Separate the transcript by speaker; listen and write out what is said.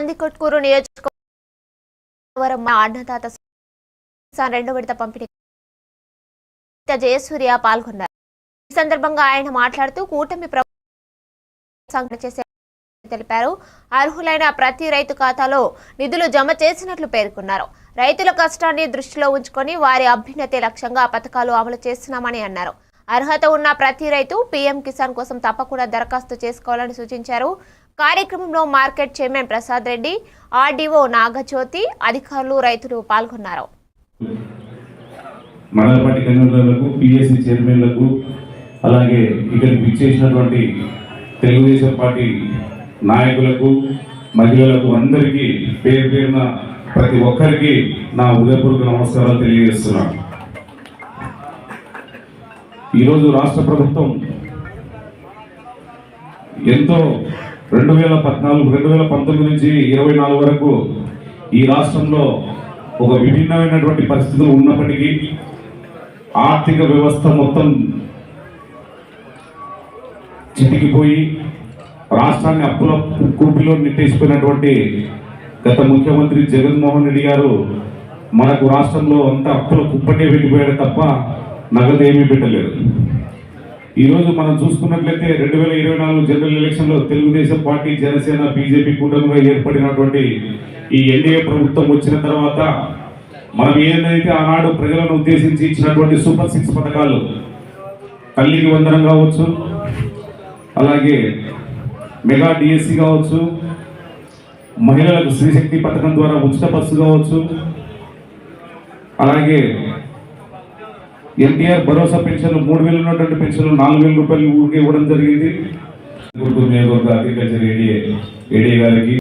Speaker 1: నందికొట్కూరు నియోజకవర్గం అన్నదాత రెండో విడత పంపిణీ జయసూర్య పాల్గొన్నారు. ఈ సందర్భంగా ఆయన మాట్లాడుతూ కూటమి ప్రభుత్వం సంఘటన చేసే తెలిపారు. అర్హులైన ప్రతి రైతు ఖాతాలో నిధులు జమ చేసినట్లు పేర్కొన్నారు. రైతుల కష్టాన్ని దృష్టిలో ఉంచుకొని వారి అభ్యున్నతి లక్ష్యంగా పథకాలు అమలు చేస్తున్నామని అన్నారు. అర్హత ఉన్న ప్రతి రైతు పీఎం కిసాన్ కోసం తప్పకుండా దరఖాస్తు చేసుకోవాలని సూచించారు. కార్యక్రమంలో market chairman Prasad Reddy RDO Nagajyothi అధికారులు రైతులు పాల్గొన్నారు.
Speaker 2: మండల కన్వీనర్లకు పిఎస్సి చైర్మన్లకు అలాగే ఇక్కడ విచ్చేసినటువంటి తెలుగుదేశం పార్టీ నాయకులకు మహిళలకు అందరికీ పేరు పేరున ప్రతి ఒక్కరికి నా ఉదయపూర్వక నమస్కారాలు తెలియజేస్తున్నాను. ఈరోజు రాష్ట్ర ప్రభుత్వం ఎంతో రెండు వేల పద్నాలుగు రెండు వేల పంతొమ్మిది నుంచి ఇరవై నాలుగు వరకు ఈ రాష్ట్రంలో ఒక విభిన్నమైనటువంటి పరిస్థితులు ఉన్నప్పటికీ ఆర్థిక వ్యవస్థ మొత్తం చితికిపోయి రాష్ట్రాన్ని అప్పుల కూపిలో నెట్టేసిపోయినటువంటి గత ముఖ్యమంత్రి జగన్మోహన్ రెడ్డి గారు మనకు రాష్ట్రంలో అంత అప్పుల కుప్పటే వెళ్ళిపోయాడు తప్ప నగదు ఏమీ పెట్టలేదు. ఈరోజు మనం చూసుకున్నట్లయితే రెండు వేల ఇరవై నాలుగు జనరల్ ఎలక్షన్లో తెలుగుదేశం పార్టీ జనసేన బీజేపీ కూటమిగా ఏర్పడినటువంటి ఈ ఎన్డీఏ ప్రభుత్వం వచ్చిన తర్వాత మనం ఏదైతే ఆనాడు ప్రజలను ఉద్దేశించి ఇచ్చినటువంటి సూపర్ సిక్స్ పథకాలు తల్లికి వందనం కావచ్చు అలాగే మెగా డిఎస్సి కావచ్చు మహిళలకు శ్రీశక్తి పథకం ద్వారా ఉచిత బస్సు కావచ్చు అలాగే ఎన్టీఆర్ భరోసా పెన్షన్ మూడు వేలు ఉన్నటువంటి పెన్షన్ నాలుగు వేల రూపాయలు ఊరికి ఇవ్వడం జరిగింది. గుంటూరు నియోజకవర్గ అగ్రికల్చర్ ఏడీఏ ఏడీఏ గారికి